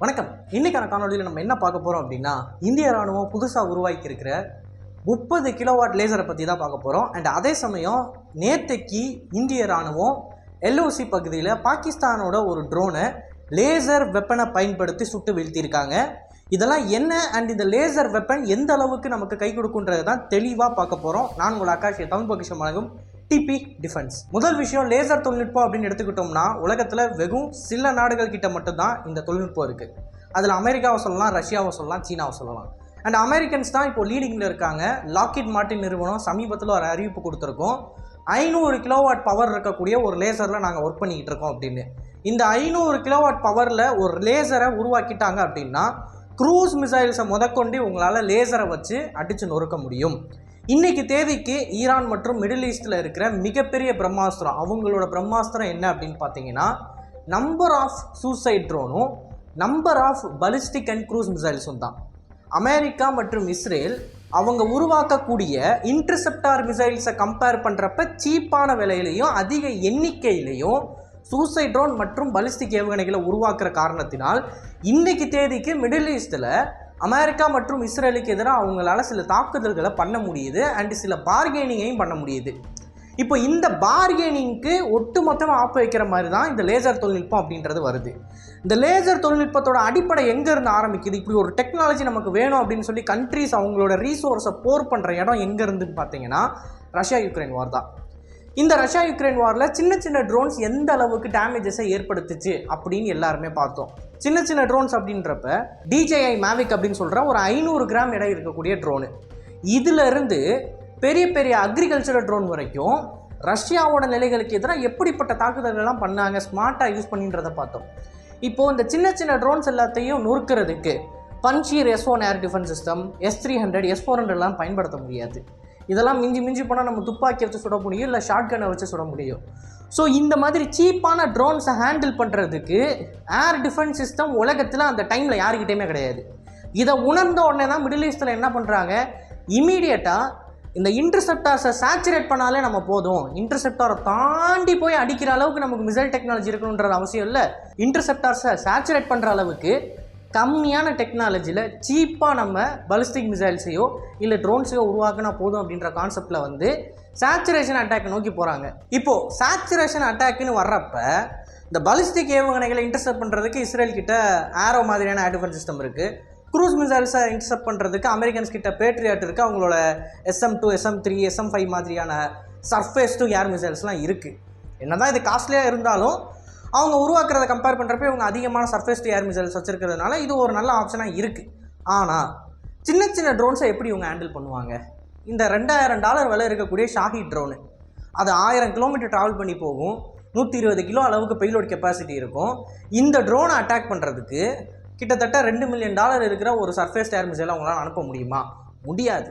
வணக்கம். இன்றைக்கான காணொலியில் நம்ம என்ன பார்க்க போகிறோம் அப்படின்னா இந்திய ராணுவம் புதுசாக உருவாக்கி இருக்கிற முப்பது கிலோவாட் லேசரை பற்றி தான் பார்க்க போகிறோம் அண்ட் அதே சமயம் நேத்தைக்கு இந்திய ராணுவம் எல்ஓசி பகுதியில் பாகிஸ்தானோட ஒரு ட்ரோனை லேசர் வெப்பனை பயன்படுத்தி சுட்டு வீழ்த்தியிருக்காங்க. இதெல்லாம் என்ன? அண்ட் இந்த லேசர் வெப்பன் எந்த அளவுக்கு நமக்கு கை கொடுக்குன்றது தான் தெளிவாக பார்க்க போகிறோம் நான் உங்கள் ஆகாஷ் தமிழ் பகிஷம் வழங்கும் டிபி டிஃபென்ஸ் முதல் விஷயம் லேசர் தொழில்நுட்பம் அப்படின்னு எடுத்துக்கிட்டோம்னா உலகத்தில் வெறும் சில நாடுகள் கிட்ட மட்டும்தான் இந்த தொழில்நுட்பம் இருக்குது அதில் அமெரிக்காவை சொல்லலாம் ரஷ்யாவை சொல்லலாம் சீனாவை சொல்லலாம். அண்ட் அமெரிக்கன்ஸ் தான் இப்போ லீடிங்கில் இருக்காங்க. லாக்கிட் மார்ட்டின் நிறுவனம் சமீபத்தில் ஒரு அறிவிப்பு கொடுத்துருக்கோம். ஐநூறு கிலோவாட் பவர் இருக்கக்கூடிய ஒரு லேசரில் நாங்கள் ஒர்க் பண்ணிக்கிட்டு இருக்கோம் அப்படின்னு. இந்த ஐநூறு கிலோவாட் பவரில் ஒரு லேசரை உருவாக்கிட்டாங்க அப்படின்னா க்ரூஸ் மிசைல்ஸை முதற்கொண்டு உங்களால் லேசரை வச்சு அடித்து நொறுக்க முடியும். இன்னைக்கு தேதிக்கு ஈரான் மற்றும் மிடில் ஈஸ்டில் இருக்கிற மிகப்பெரிய பிரம்மாஸ்திரம் அவங்களோட பிரம்மாஸ்திரம் என்ன அப்படின்னு பார்த்தீங்கன்னா number of suicide ட்ரோனும் number of ballistic and cruise மிசைல்ஸும் தான். அமெரிக்கா மற்றும் இஸ்ரேல் அவங்க உருவாக்கக்கூடிய இன்டர்செப்டார் மிசைல்ஸை கம்பேர் பண்ணுறப்ப சீப்பான விலையிலையும் அதிக எண்ணிக்கையிலையும் சூசைட் ட்ரோன் மற்றும் பலிஸ்டிக் ஏவுகணைகளை உருவாக்குற காரணத்தினால் இன்னைக்கு தேதிக்கு மிடில் ஈஸ்டில் அமெரிக்கா மற்றும் இஸ்ரேலுக்கு எதிராக அவங்களால சில தாக்குதல்களை பண்ண முடியுது அண்ட் சில பார்கெனிங்கையும் பண்ண முடியுது. இப்போ இந்த பார்கெனிங்க்கு ஒட்டுமொத்தமாக ஆப்பு வைக்கிற மாதிரி தான் இந்த லேசர் தொழில்நுட்பம் அப்படின்றது வருது. இந்த லேசர் தொழில்நுட்பத்தோட அடிப்படை எங்கேருந்து ஆரம்பிக்குது? இப்படி ஒரு டெக்னாலஜி நமக்கு வேணும் அப்படின்னு சொல்லி கண்ட்ரீஸ் அவங்களோட ரீசோர்ஸை போர் பண்ணுற இடம் எங்கேருந்துன்னு பார்த்தீங்கன்னா ரஷ்யா யுக்ரைன் வார் தான். இந்த ரஷ்யா யுக்ரைன் வாரில் சின்ன சின்ன ட்ரோன்ஸ் எந்த அளவுக்கு டேமேஜஸை ஏற்படுத்துச்சு அப்படின்னு எல்லாருமே பார்த்தோம். சின்ன சின்ன ட்ரோன்ஸ் அப்படின்றப்ப டிஜேஐ மேவிக் அப்படின்னு சொல்கிற ஒரு ஐநூறு கிராம் எடை இருக்கக்கூடிய ட்ரோனு இதிலிருந்து பெரிய பெரிய அக்ரிகல்ச்சரல் ட்ரோன் வரைக்கும் ரஷ்யாவோட நிலைகளுக்கு எதிராக எப்படிப்பட்ட தாக்குதல்கள்லாம் பண்ணாங்க ஸ்மார்ட்டாக யூஸ் பண்ணின்றதை பார்த்தோம். இப்போது இந்த சின்ன சின்ன ட்ரோன்ஸ் எல்லாத்தையும் நொறுக்கிறதுக்கு Pantsir S one air defence system S three hundred S four ஹண்ட்ரட்லாம் பயன்படுத்த முடியாது. இதெல்லாம் மிஞ்சி மிஞ்சி போனால் நம்ம துப்பாக்கி வச்சு சுட முடியும் இல்லை ஷார்ட் கன்னை வச்சு சுட முடியும். ஸோ இந்த மாதிரி சீப்பான ட்ரோன்ஸை ஹேண்டில் பண்ணுறதுக்கு ஏர் டிஃபென்ஸ் சிஸ்டம் உலகத்தில் அந்த டைமில் யாருக்கிட்டேயுமே கிடையாது. இதை உணர்ந்த உடனே தான் மிடில் ஈஸ்டில் என்ன பண்ணுறாங்க இமீடியட்டாக இந்த இன்டர்செப்டார்ஸை சேச்சுரேட் பண்ணாலே நம்ம போதும். இன்டர்செப்டாரை தாண்டி போய் அடிக்கிற அளவுக்கு நமக்கு மிசைல் டெக்னாலஜி இருக்கணுன்றது அவசியம் இல்லை. இன்டர்செப்டார்ஸை சேச்சுரேட் பண்ணுற அளவுக்கு கம்மியான டெக்னாலஜியில் சீப்பாக நம்ம பலிஸ்டிக் மிசைல்ஸையோ இல்லை ட்ரோன்ஸையோ உருவாக்கினா போதும் அப்படின்ற கான்செப்டில் வந்து சேச்சுரேஷன் அட்டாக் நோக்கி போகிறாங்க இப்போது சேச்சுரேஷன் அட்டாக்னு வர்றப்ப இந்த பலிஸ்டிக் ஏவுகணைகளை இன்டர்செப்ட் பண்ணுறதுக்கு இஸ்ரேல் கிட்ட ஆரோ மாதிரியான ஏர் சிஸ்டம் இருக்குது க்ரூஸ் மிசைல்ஸை இன்டர்செப்ட் பண்ணுறதுக்கு அமெரிக்கன்ஸ் கிட்ட பேட்ரியாட் இருக்குது அவங்களோட SM two SM three SM five மாதிரியான சர்ஃபேஸ் டு ஏர் மிசைல்ஸ்லாம் இருக்குது என்ன தான் இது காஸ்ட்லியாக இருந்தாலும் அவங்க உருவாக்குறத கம்பேர் பண்ணுறப்ப இவங்க அதிகமான சர்ஃபேஸ் டு ஏர் மிசைல்ஸ் வச்சுருக்கிறதுனால இது ஒரு நல்ல ஆப்ஷனாக இருக்குது ஆனால் சின்ன சின்ன ட்ரோன்ஸை எப்படி இவங்க ஹேண்டில் பண்ணுவாங்க? இந்த ரெண்டாயிரம் டாலர் விலை இருக்கக்கூடிய ஷாஹி ட்ரோனு அது ஆயிரம் கிலோமீட்டர் ட்ராவல் பண்ணி போகும். நூற்றி இருபது கிலோ அளவுக்கு பெயிலோட் கெப்பாசிட்டி இருக்கும். இந்த ட்ரோனை அட்டாக் பண்ணுறதுக்கு கிட்டத்தட்ட ரெண்டு மில்லியன் டாலர் இருக்கிற ஒரு சர்ஃபேஸ் ஏர் மிசைலை அவங்களால அனுப்ப முடியுமா? முடியாது.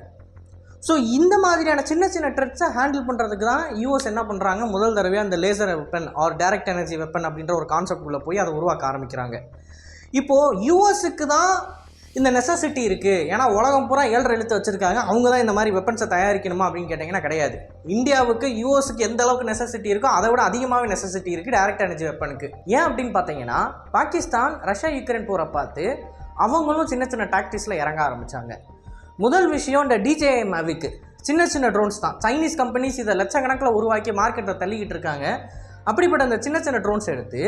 ஸோ இந்த மாதிரியான சின்ன சின்ன ட்ரெட்ஸை ஹேண்டில் பண்ணுறதுக்கு தான் யூஎஸ் என்ன பண்ணுறாங்க முதல் தடவையாக அந்த laser weapon or direct energy weapon அப்படின்ற ஒரு கான்செப்ட் உள்ளே போய் அதை உருவாக்க ஆரம்பிக்கிறாங்க. இப்போது யூஎஸ்க்கு தான் இந்த நெசசிட்டி இருக்குது ஏன்னா உலகம் பூரா ஏழரை எழுத்து வச்சுருக்காங்க. அவங்க தான் இந்த மாதிரி வெப்பன்ஸை தயாரிக்கணுமா அப்படின்னு கேட்டிங்கன்னா கிடையாது. இந்தியாவுக்கு யூஎஸ்க்கு எந்த அளவுக்கு நெசசிட்டி இருக்கோ அதை விட அதிகமாகவே நெசசிட்டி இருக்குது டைரக்ட் எனர்ஜி வெப்பனுக்கு ஏன் அப்படின்னு பார்த்தீங்கன்னா பாகிஸ்தான் ரஷ்யா யுக்ரைன் போரை பார்த்து அவங்களும் சின்ன சின்ன டாக்டிஸில் இறங்க ஆரம்பித்தாங்க முதல் விஷயம் இந்த டிஜேஐ மேவிக்கு சின்ன சின்ன ட்ரோன்ஸ் தான். சைனீஸ் கம்பெனிஸ் இதை லட்சக்கணக்கில் உருவாக்கி மார்க்கெட்டில் தள்ளிக்கிட்டு இருக்காங்க. அப்படிப்பட்ட அந்த சின்ன சின்ன ட்ரோன்ஸ் எடுத்து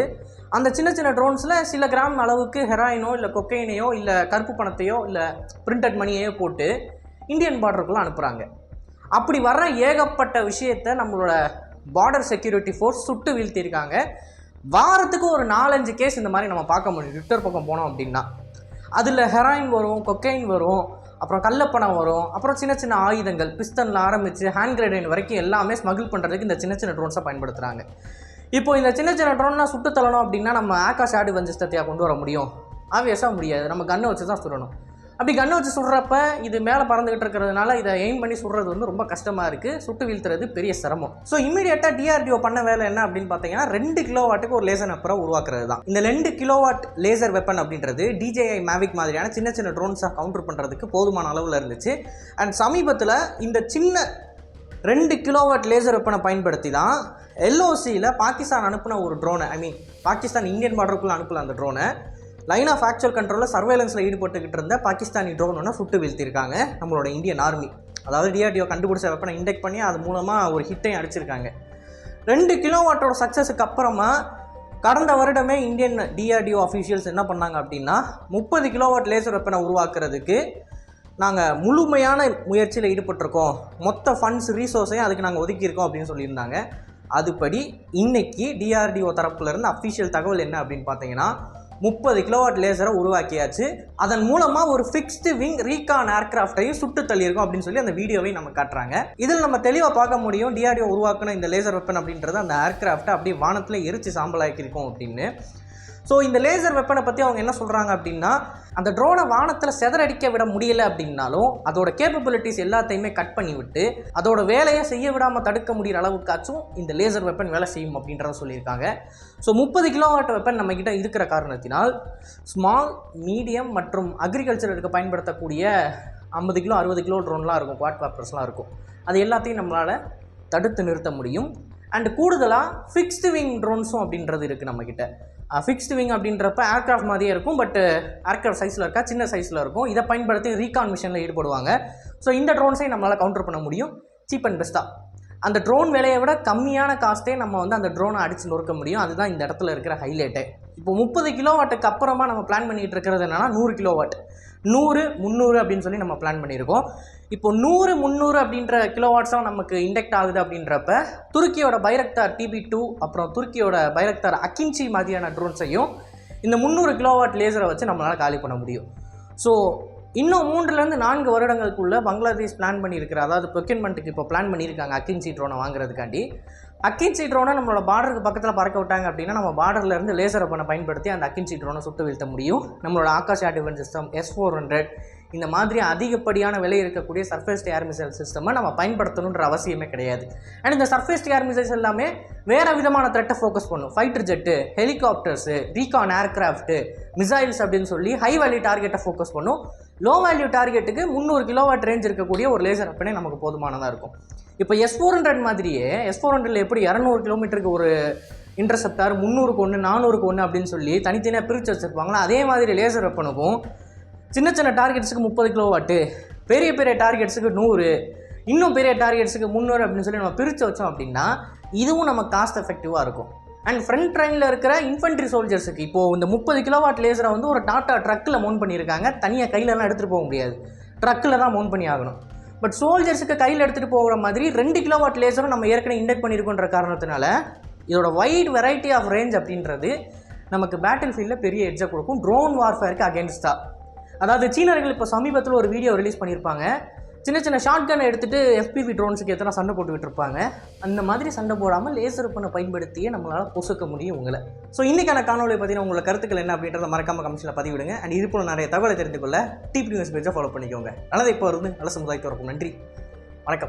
அந்த சின்ன சின்ன ட்ரோன்ஸில் சில கிராம் அளவுக்கு ஹெராயினோ இல்லை கொக்கைனையோ இல்லை கருப்பு பணத்தையோ இல்லை பிரிண்டட் மணியையோ போட்டு இந்தியன் பார்டருக்குள்ளே அனுப்புகிறாங்க அப்படி வர்ற ஏகப்பட்ட விஷயத்தை நம்மளோட பார்டர் செக்யூரிட்டி ஃபோர்ஸ் சுட்டு வீழ்த்தியிருக்காங்க. வாரத்துக்கு ஒரு நாலஞ்சு கேஸ் இந்த மாதிரி நம்ம பார்க்க முடியும். ட்விட்டர் பக்கம் போனோம் அப்படின்னா. அதில் ஹெராயின் வரும் கொக்கைன் வரும் அப்புறம் கல்லப்பணம் வரும். அப்புறம் சின்ன சின்ன ஆயுதங்கள் பிஸ்தனில் ஆரம்பித்து ஹேண்ட் கிரேடைன் வரைக்கும் எல்லாமே ஸ்மகிள் பண்ணுறதுக்கு இந்த சின்ன சின்ன ட்ரோன்ஸை பயன்படுத்துகிறாங்க இப்போ இந்த சின்ன சின்ன ட்ரோன்லாம் சுட்டு தள்ளணும் அப்படின்னா நம்ம ஆகாஷ் ஆடு வஞ்சஸ்தத்தையாக கொண்டு வர முடியும்? ஆவியஸாக முடியாது. நம்ம கண்ணை வச்சு தான் சுடணும். அப்படி கண்ணை வச்சு சுடுறப்ப இது மேலே பறந்துகிட்டு இருக்கிறதுனால இதை எய்ம் பண்ணி சுடுறது வந்து ரொம்ப கஷ்டமாக இருக்குது சுட்டு வீழ்த்துறது பெரிய சிரமம். ஸோ இமீடியட்டாக டிஆர்டிஓ பண்ண வேலை என்ன அப்படின்னு பார்த்தீங்கன்னா ரெண்டு கிலோ வாட்டுக்கு ஒரு லேசர் வெப்பரை உருவாக்குறது தான். இந்த ரெண்டு கிலோ வாட் லேசர் வெப்பன் அப்படின்றது டிஜேஐ மேவிக் மாதிரியான சின்ன சின்ன ட்ரோன்ஸை கவுண்டர் பண்ணுறதுக்கு போதுமான அளவில் இருந்துச்சு. அண்ட் சமீபத்தில் இந்த சின்ன ரெண்டு கிலோவாட் லேசர் வெப்பனை பயன்படுத்தி தான் எல்ஓசியில் பாகிஸ்தான் அனுப்பின ஒரு ட்ரோனை ஐ மீன் பாகிஸ்தான் இந்தியன் பார்டருக்குள்ளே அனுப்பல அந்த ட்ரோனை லைன் ஆஃப் ஆக்சுவல் கண்ட்ரோலில் சர்வேலன்ஸில் ஈடுபட்டுக்கிட்டு இருந்த பாகிஸ்தானி ட்ரோன் ஒன்று சுட்டு வீழ்த்திருக்காங்க நம்மளோட இந்தியன் ஆர்மி அதாவது டிஆர்டிஓ கண்டுபிடிச்ச வெப்பனை இண்டெக்ட் பண்ணி அது மூலமாக ஒரு ஹிட்டையும் அடிச்சிருக்காங்க. ரெண்டு கிலோவாட்டோட சக்ஸஸுக்கு அப்புறமா கடந்த வருடமே இந்தியன் டிஆர்டிஓ அஃபீஷியல்ஸ் என்ன பண்ணாங்க அப்படின்னா முப்பது கிலோவாட் லேசர் வெப்பனை உருவாக்குறதுக்கு நாங்கள் முழுமையான முயற்சியில் ஈடுபட்டிருக்கோம். மொத்த ஃபண்ட்ஸ் ரீசோர்ஸையும் அதுக்கு நாங்கள் ஒதுக்கியிருக்கோம் அப்படின்னு சொல்லியிருந்தாங்க. அதுபடி இன்னைக்கு டிஆர்டிஓ தரப்புலேருந்து அஃபிஷியல் தகவல் என்ன அப்படின்னு பார்த்தீங்கன்னா முப்பது கிலோவாட் லேசரை உருவாக்கியாச்சு. அதன் மூலமாக ஒரு ஃபிக்ஸ்டு விங் ரீகான் ஏர்கிராஃப்டையும் சுட்டு தள்ளியிருக்கும் அப்படின்னு சொல்லி அந்த வீடியோவை நம்ம காட்டுறாங்க. இதில் நம்ம தெளிவாக பார்க்க முடியும் டிஆர்டிஓ உருவாக்கின இந்த லேசர் வெப்பன் அப்படின்றது அந்த ஏர்கிராஃப்டை அப்படியே வானத்தில் எரிச்சு சாம்பலாக்கியிருக்கோம் அப்படின்னு. ஸோ இந்த லேசர் வெப்பனை பற்றி அவங்க என்ன சொல்கிறாங்க அப்படின்னா அந்த ட்ரோனை வானத்தில் செதறடிக்க விட முடியல அப்படின்னாலும் அதோட கேப்பபிலிட்டிஸ் எல்லாத்தையுமே கட் பண்ணி விட்டு அதோட வேலையை செய்ய விடாமல் தடுக்க முடிகிற அளவுக்காச்சும் இந்த லேசர் வெப்பன் வேலை செய்யும் அப்படின்றத சொல்லியிருக்காங்க. ஸோ முப்பது கிலோவாட் வெப்பன் நம்மக்கிட்ட இருக்கிற காரணத்தினால் ஸ்மால் மீடியம் மற்றும் அக்ரிகல்ச்சருக்கு பயன்படுத்தக்கூடிய ஐம்பது கிலோ அறுபது கிலோ ட்ரோன்லாம் இருக்கும் குவாட் பேப்பர்ஸ்லாம் இருக்கும். அது எல்லாத்தையும் நம்மளால் தடுத்து நிறுத்த முடியும். அண்ட் கூடுதலாக ஃபிக்ஸ்டு விங் ட்ரோன்ஸும் அப்படின்றது இருக்குது நம்மக்கிட்ட ஃபிக்ஸ்டு விங் அப்படின்றப்ப ஏர்க்ராஃப்ட் மாதிரியே இருக்கும் பட் ஏர்க்ராஃப்ட் சைஸில் இருக்கா? சின்ன சைஸில் இருக்கும். இதை பயன்படுத்தி ரீகான் மிஷனில் ஈடுபடுவாங்க. ஸோ இந்த ட்ரோன்ஸை நம்மளால் கவுண்டர் பண்ண முடியும். சீப் அண்ட் பெஸ்ட்டாக அந்த ட்ரோன் விலையை விட கம்மியான காஸ்ட்டே நம்ம வந்து அந்த ட்ரோனை அடித்து நொறுக்க முடியும். அதுதான் இந்த இடத்துல இருக்கிற ஹைலைட்டு இப்போ முப்பது கிலோவாட்டுக்கு அப்புறமா நம்ம பிளான் பண்ணிகிட்டு இருக்கிறது என்னென்னா நூறு கிலோவாட் நூறு முந்நூறு அப்படின்னு சொல்லி நம்ம பிளான் பண்ணியிருக்கோம். இப்போ நூறு முந்நூறு அப்படின்ற கிலோவாட்ஸாக நமக்கு இண்டெக்ட் ஆகுது அப்படின்றப்ப துருக்கியோட பைரக்தார் டிபி டூ அப்புறம் துருக்கியோட பைரக்தார் அக்கிஞ்சி மாதிரியான ட்ரோன்ஸையும் இந்த முந்நூறு கிலோவாட் லேசரை வச்சு நம்மளால் காலி பண்ண முடியும். ஸோ இன்னும் மூன்றுலேருந்து நான்கு வருடங்களுக்குள்ள பங்களாதேஷ் பிளான் பண்ணியிருக்கிற அதாவது ப்ரொக்யூர்மெண்ட்டுக்கு இப்போ பிளான் பண்ணியிருக்காங்க அக்கின்சி ட்ரோனை வாங்குறதுக்காண்டி. அக்கின்சி ட்ரோனை நம்மளோட பார்டருக்கு பக்கத்தில் பறக்க விட்டாங்க அப்படின்னா நம்ம பார்டர்லேருந்து லேசர் பண்ண பயன்படுத்தி அந்த அக்கின்சி ட்ரோனை சுட்டு வீழ்த்த முடியும். நம்மளோட Akash defence system S four hundred இந்த மாதிரி அதிகப்படியான விலை இருக்கக்கூடிய சர்ஃபேஸ் ஏர் மிசைல் சிஸ்டமை நம்ம பயன்படுத்தணுன்ற அவசியமே கிடையாது. அண்ட் இந்த சர்ஃபேஸ் ஏர் மிசைல்ஸ் எல்லாமே வேறு விதமான த்ரெட்டை ஃபோக்கஸ் பண்ணும். Fighter jet helicopters recon aircraft missiles அப்படின்னு சொல்லி ஹை வேல்யூ டார்கெட்டை ஃபோக்கஸ் பண்ணும். லோ வேல்யூ டார்கெட்டுக்கு முந்நூறு கிலோவாட் ரேஞ்ச் இருக்கக்கூடிய ஒரு லேசர் அப்பனே நமக்கு போதுமானதாக இருக்கும். இப்போ எஸ் ஃபோர் ஹண்ட்ரட் மாதிரியே எஸ் ஃபோர் ஹண்ட்ரட்ல எப்படி இரநூறு கிலோமீட்டருக்கு ஒரு இன்டர்செப்டார் முந்நூறுக்கு ஒன்று நானூறுக்கு ஒன்று அப்படின்னு சொல்லி தனித்தனியாக பிரித்து வச்சுருப்பாங்களா அதே மாதிரி லேசர் வெப்பனுக்கும் சின்ன சின்ன டார்கெட்ஸுக்கு முப்பது கிலோ வாட்டு பெரிய பெரிய டார்கெட்ஸுக்கு நூறு இன்னும் பெரிய டார்கெட்ஸுக்கு முந்நூறு அப்படின்னு சொல்லி நம்ம பிரித்து வச்சோம் அப்படின்னா இதுவும் நம்ம காஸ்ட் எஃபெக்டிவாக இருக்கும். அண்ட் ஃப்ரண்ட் ட்ரெயினில் இருக்கிற இன்ஃபென்ட்ரி சோல்ஜர்ஸுக்கு இப்போது இந்த முப்பது கிலோவாட் லேசரை வந்து ஒரு டாட்டா ட்ரக்கில் மவுண்ட் பண்ணியிருக்காங்க. தனியாக கையிலலாம் எடுத்துகிட்டு போக முடியாது. ட்ரக்கில் தான் மவுண்ட் பண்ணி ஆகணும். பட் சோல்ஜர்ஸுக்கு கையில் எடுத்துகிட்டு போகிற மாதிரி ரெண்டு கிலோவாட் லேசரும் நம்ம ஏற்கனவே இண்டெக்ட் பண்ணியிருக்கோன்ற காரணத்தினால இதோட வைட் வெரைட்டி ஆஃப் ரேஞ்ச் அப்படின்றது நமக்கு பேட்டில் ஃபீல்டில் பெரிய எட்ஜை கொடுக்கும். ட்ரோன் வார்ஃபேருக்கு அகேன்ஸ்டாக அதாவது சீனர்கள் இப்போ சமீபத்தில் ஒரு வீடியோ ரிலீஸ் பண்ணியிருப்பாங்க. சின்ன சின்ன ஷார்ட் கன் எடுத்துகிட்டு எஃபிவி ட்ரோன்ஸுக்கு எத்தனை சண்டை போட்டுக்கிட்டு இருப்பாங்க. அந்த மாதிரி சண்டை போடாமல் லேசர் பண்ண பயன்படுத்தியே நம்மளால் பொசுக்க முடியும் உங்களை. ஸோ இன்றைக்கான காணொலியை பற்றின உங்களோட கருத்துக்கள் என்ன அப்படின்றத மறக்காம கமிஷனில் பதிவிடுங்க. அண்ட் இது போல நிறைய தகவலை தெரிந்து கொள்ள டிபி நியூஸ் பேஜை ஃபாலோ பண்ணிக்கோங்க. நல்லதை இப்போ இருந்து நல்ல சமுதாயத்தோட நன்றி. வணக்கம்.